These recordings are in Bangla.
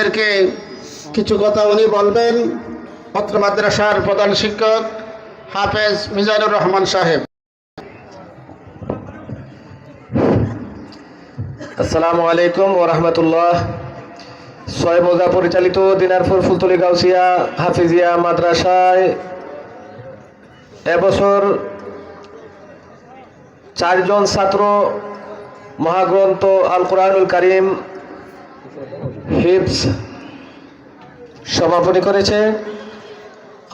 এদেরকে কিছু কথা উনি বলবেন। পত্র মাদ্রাসার প্রধান শিক্ষক হাফেজ মিজানুর রহমান সাহেব। আসসালামু আলাইকুম ও রহমতুল্লাহ। সোয়েব ওজা পরিচালিত দিনারপুর ফুলতলি গাউসিয়া হাফিজিয়া মাদ্রাসায় এবছর চারজন ছাত্র মহাগ্রন্থ আল কোরআনুল করিম হিপস সমাপনী করেছে।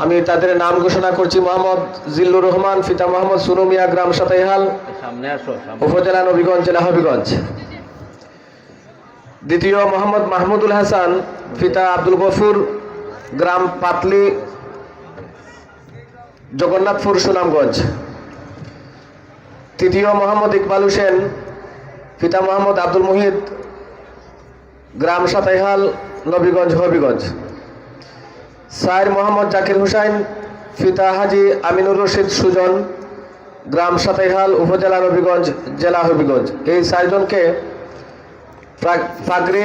আমি তাদের নাম ঘোষণা করছি, মোহাম্মদ জিল্লুর রহমান ফিতা মোহাম্মদ সুনুমিয়া গ্রাম সাতাইহাল, উপজেলা নবীগঞ্জ, জেলা হবিগঞ্জ। দ্বিতীয়, মোহাম্মদ মাহমুদুল হাসান ফিতা আব্দুল গফুর, গ্রাম পাতলি, জগন্নাথপুর, সুনামগঞ্জ। তৃতীয়, মোহাম্মদ ইকবাল হোসেন, পিতা মোহাম্মদ আব্দুল মুহিত গ্রাম সাতাইহাল, নবীগঞ্জ, হবিগঞ্জ। সাইর মোহাম্মদ জাকির হুসাইন পিতা হাজি আমিনুর রশিদ সুজন, গ্রাম সাতাইহাল, উপজেলা নবীগঞ্জ, জেলা হবিগঞ্জ। এই চারজনকে পাগড়ি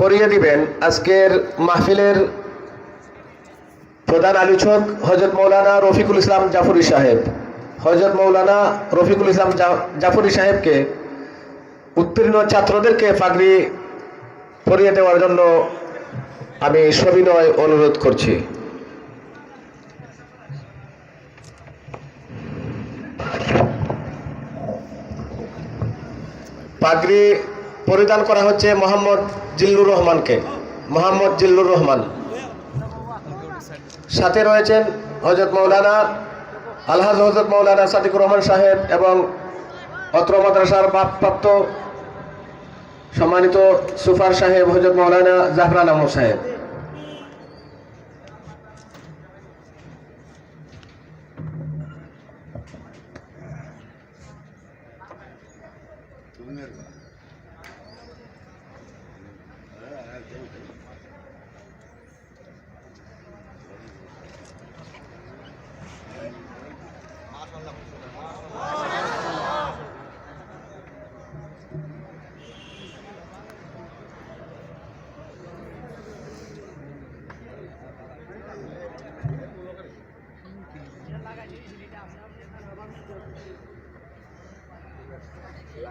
পরিয়ে দিবেন আজকের মাহফিলের প্রধান আলোচক হজরত মৌলানা রফিকুল ইসলাম জাফরি সাহেব। হজরত মৌলানা রফিকুল ইসলাম জাফরি সাহেবকে উত্তীর্ণ ছাত্রদেরকে পাগড়ি পরিয়ে দেওয়ার জন্য আমি সবিনয় অনুরোধ করছি। পাগড়ি পরিধান করা হচ্ছে মোহাম্মদ জিল্লুর রহমানকে। মোহাম্মদ জিল্লুর রহমান। সাথে রয়েছেন হজরত মৌলানা আলহাজ হজরত মৌলানা সাদিকুর রহমান সাহেব এবং অত্র মাদ্রাসার প্রাপ্ত সম্মানিত সুফার সাহেব হজরত মৌলানা জাহরান আহমদ সাহেব।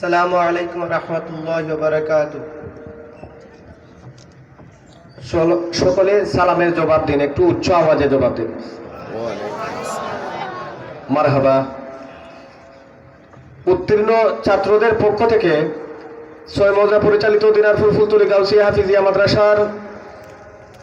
সালামু আলাইকুম রহমতুল্লাহ বারাকাত সকলে সালামের জবাব দিন, একটু উচ্চ আওয়াজে জবাব দিন। মারহাবা। উত্তীর্ণ ছাত্রদের পক্ষ থেকে ছয় মজা পরিচালিত দিনারপুর ফুলতুলি গাউসিয়া হাফিজিয়া মাদ্রাসার